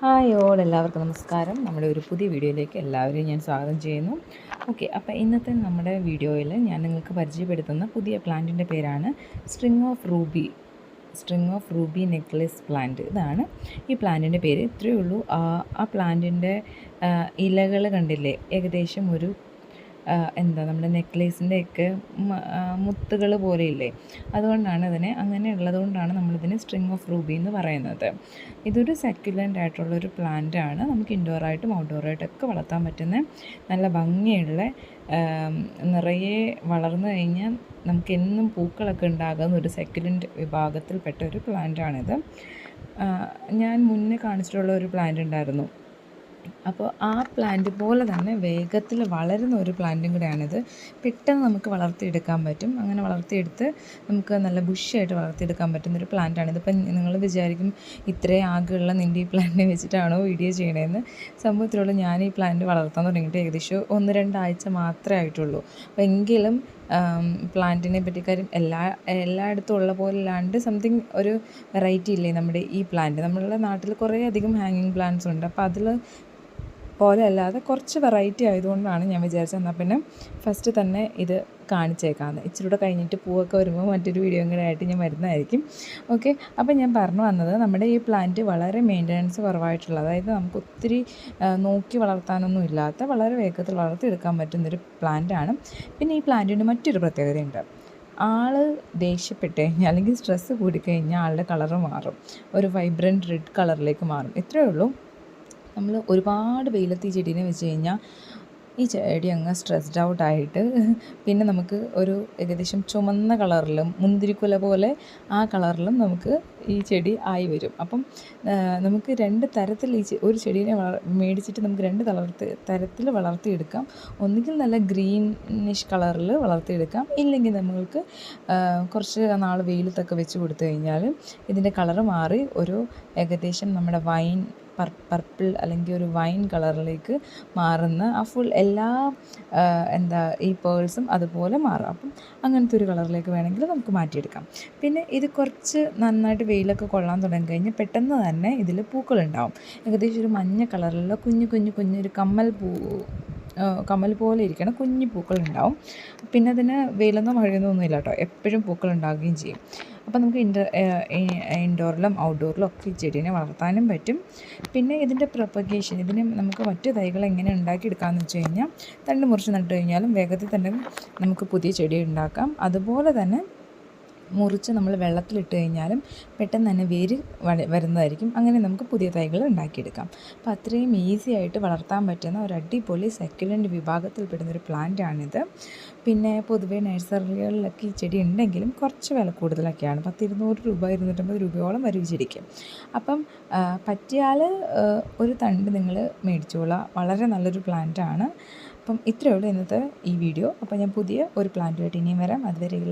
Hi all എല്ലാവർക്കും നമസ്കാരം. നമ്മുടെ ഒരു പുതിയ വീഡിയോയിലേക്ക് എല്ലാവരെയും ഞാൻ സ്വാഗതം ചെയ്യുന്നു. ഓക്കെ അപ്പോൾ ഇന്നത്തെ നമ്മുടെ വീഡിയോയിൽ ഞാൻ നിങ്ങൾക്ക് പരിചയപ്പെടുത്തുന്ന പുതിയ പ്ലാന്റിന്റെ പേരാണ് string of ruby string of ruby necklace plant. ഇതാണ് ഈ പ്ലാന്റിന്റെ പേര്. ഇത്രയേ ഉള്ളൂ. ആ പ്ലാന്റിന്റെ ഇലകൾ കണ്ടില്ലേ? ഏകദേശം ഒരു എന്താ നമ്മുടെ നെക്ലേസിന്റെയൊക്കെ മുത്തുകൾ പോലെയില്ലേ? അതുകൊണ്ടാണ് ഇതിനെ അങ്ങനെ ഉള്ളതുകൊണ്ടാണ് നമ്മളിതിനെ സ്ട്രിങ് ഓഫ് റൂബി എന്ന് പറയുന്നത്. ഇതൊരു സെക്യുലന്റ് ആയിട്ടുള്ളൊരു പ്ലാന്റ് ആണ് നമുക്ക് ഇൻഡോറായിട്ടും ഔട്ട്ഡോറായിട്ടൊക്കെ വളർത്താൻ പറ്റുന്ന നല്ല ഭംഗിയുള്ള നിറയെ വളർന്നു കഴിഞ്ഞാൽ നമുക്ക് എന്നും പൂക്കളൊക്കെ ഉണ്ടാകുന്ന ഒരു സെക്യുലന്റ് വിഭാഗത്തിൽപ്പെട്ട ഒരു പ്ലാന്റാണിത്. ഞാൻ മുന്നേ കാണിച്ചിട്ടുള്ള ഒരു പ്ലാന്റ് ഉണ്ടായിരുന്നു. അപ്പോൾ ആ പ്ലാന്റ് പോലെ തന്നെ വേഗത്തിൽ വളരുന്ന ഒരു പ്ലാന്റും കൂടെയാണിത്. പെട്ടെന്ന് നമുക്ക് വളർത്തിയെടുക്കാൻ പറ്റും. അങ്ങനെ വളർത്തിയെടുത്ത് നമുക്ക് നല്ല ബുഷായിട്ട് വളർത്തിയെടുക്കാൻ പറ്റുന്ന ഒരു പ്ലാന്റാണ് ഇതിപ്പം നിങ്ങൾ വിചാരിക്കും ഇത്രയും ആകെയുള്ള നിന്റെ ഈ പ്ലാന്റിനെ വെച്ചിട്ടാണോ വീഡിയോ ചെയ്യണതെന്ന് സംഭവത്തിലുള്ള ഞാൻ ഈ പ്ലാന്റ് വളർത്താൻ തുടങ്ങിയിട്ട് ഏകദേശം ഒന്ന് രണ്ടാഴ്ച മാത്രമേ ആയിട്ടുള്ളൂ. അപ്പോൾ എങ്കിലും പ്ലാന്റിനെ പറ്റി കാര്യം എല്ലാ എല്ലായിടത്തും ഉള്ള പോലെ അല്ലാണ്ട് സംതിങ് ഒരു വെറൈറ്റി ഇല്ലേ നമ്മുടെ ഈ പ്ലാന്റ് നമ്മളുടെ നാട്ടിൽ കുറേ അധികം ഹാങ്ങിങ് പ്ലാന്റ്സ് ഉണ്ട്. അപ്പോൾ അതിൽ പോലെ അല്ലാതെ കുറച്ച് വെറൈറ്റി ആയതുകൊണ്ടാണ് ഞാൻ വിചാരിച്ചത്. എന്നാൽ പിന്നെ ഫസ്റ്റ് തന്നെ ഇത് കാണിച്ചേക്കാമെന്ന് ഇച്ചിരി കൂടെ കഴിഞ്ഞിട്ട് പൂവൊക്കെ വരുമ്പോൾ മറ്റൊരു വീഡിയോയും കൂടെ ആയിട്ട് ഞാൻ വരുന്നതായിരിക്കും. ഓക്കെ അപ്പോൾ ഞാൻ പറഞ്ഞു വന്നത് നമ്മുടെ ഈ പ്ലാന്റ് വളരെ മെയിന്റനൻസ് കുറവായിട്ടുള്ള അതായത് നമുക്ക് ഒത്തിരി നോക്കി വളർത്താനൊന്നും ഇല്ലാത്ത വളരെ വേഗത്തിൽ വളർത്തിയെടുക്കാൻ പറ്റുന്നൊരു പ്ലാന്റാണ് പിന്നെ ഈ പ്ലാന്റിന് മറ്റൊരു പ്രത്യേകതയുണ്ട്. ആൾ ദേഷ്യപ്പെട്ട് കഴിഞ്ഞാൽ അല്ലെങ്കിൽ സ്ട്രെസ്സ് കൂടിക്കഴിഞ്ഞാൽ ആളുടെ കളറ് മാറും. ഒരു വൈബ്രന്റ് റെഡ് കളറിലേക്ക് മാറും. ഇത്രയേ ഉള്ളൂ. നമ്മൾ ഒരുപാട് വെയിലത്ത് ഈ ചെടീനെ വെച്ച് കഴിഞ്ഞാൽ ഈ ചെടി അങ്ങ് സ്ട്രെസ്ഡ് ഔട്ട് ആയിട്ട് പിന്നെ നമുക്ക് ഒരു ഏകദേശം ചുമന്ന കളറിലും മുന്തിരിക്കുല പോലെ ആ കളറിലും നമുക്ക് ഈ ചെടി ആയി വരും. അപ്പം നമുക്ക് രണ്ട് തരത്തിൽ ഈ ഒരു ചെടീനെ വള മേടിച്ചിട്ട് നമുക്ക് രണ്ട് തളർത്ത് തരത്തിൽ വളർത്തിയെടുക്കാം. ഒന്നുകിൽ നല്ല ഗ്രീനിഷ് കളറിൽ വളർത്തിയെടുക്കാം. ഇല്ലെങ്കിൽ നമ്മൾക്ക് കുറച്ച് നാൾ വെയിലത്തൊക്കെ വെച്ച് കൊടുത്തു കഴിഞ്ഞാൽ ഇതിന്റെ കളറ് മാറി ഒരു ഏകദേശം നമ്മുടെ വൈൻ പർപ്പിൾ അല്ലെങ്കിൽ ഒരു വൈൻ കളറിലേക്ക് മാറുന്ന ആ ഫുൾ എല്ലാ എന്താ ഈ പേൾസും അതുപോലെ മാറും. അപ്പം അങ്ങനത്തെ ഒരു കളറിലേക്ക് വേണമെങ്കിൽ നമുക്ക് മാറ്റിയെടുക്കാം. പിന്നെ ഇത് കുറച്ച് നന്നായിട്ട് വെയിലൊക്കെ കൊള്ളാൻ തുടങ്ങി കഴിഞ്ഞാൽ പെട്ടെന്ന് തന്നെ ഇതിൽ പൂക്കളുണ്ടാവും. ഏകദേശം ഒരു മഞ്ഞ കളറിലുള്ള കുഞ്ഞു കുഞ്ഞു കുഞ്ഞു ഒരു കമ്മൽ പൂ ആ, കമ്മൽ പോലെ ഇരിക്കണം കുഞ്ഞു പൂക്കളുണ്ടാവും. പിന്നെ അതിന് വേലൊന്നും മഴയൊന്നോ ഒന്നുമില്ല കേട്ടോ എപ്പോഴും പൂക്കൾ ഉണ്ടാവുകയും ചെയ്യും. അപ്പോൾ നമുക്ക് ഇൻഡോ ഇൻഡോറിലും ഔട്ട്ഡോറിലും ഒക്കെ ഈ ചെടീനെ വളർത്താനും പറ്റും. പിന്നെ ഇതിന്റെ പ്രൊപ്പഗേഷൻ ഇതിന് നമുക്ക് മറ്റു തൈകൾ എങ്ങനെ ഉണ്ടാക്കിയെടുക്കാമെന്ന് വെച്ച് കഴിഞ്ഞാൽ തണ്ട് മുറിച്ച് നട്ട് കഴിഞ്ഞാലും വേഗത്തിൽ തന്നെ നമുക്ക് പുതിയ ചെടി ഉണ്ടാക്കാം. അതുപോലെ തന്നെ മുറിച്ച് നമ്മൾ വെള്ളത്തിലിട്ട് കഴിഞ്ഞാലും പെട്ടെന്ന് തന്നെ വേര് വരുന്നതായിരിക്കും. അങ്ങനെ നമുക്ക് പുതിയ തൈകൾ ഉണ്ടാക്കിയെടുക്കാം. അപ്പോൾ അത്രയും ഈസി ആയിട്ട് വളർത്താൻ പറ്റുന്ന ഒരു അടിപൊളി സെക്കൻഡ് വിഭാഗത്തിൽപ്പെടുന്ന ഒരു പ്ലാന്റാണിത് പിന്നെ പൊതുവേ നഴ്സറികളിലൊക്കെ ഈ ചെടി ഉണ്ടെങ്കിലും കുറച്ച് വില കൂടുതലൊക്കെയാണ്. പത്ത് ഇരുന്നൂറ് രൂപ ഇരുന്നൂറ്റമ്പത് രൂപയോളം വരും ഈ ചെടിക്ക്. അപ്പം പറ്റിയാൽ ഒരു തണ്ട് നിങ്ങൾ മേടിച്ചോളാം. വളരെ നല്ലൊരു പ്ലാന്റാണ് അപ്പം ഇത്രയേ ഉള്ളൂ ഇന്നത്തെ ഈ വീഡിയോ അപ്പോൾ ഞാൻ പുതിയ ഒരു പ്ലാന്റുമായിട്ട് ഇനിയും വരാം. അതുവരെയുള്ള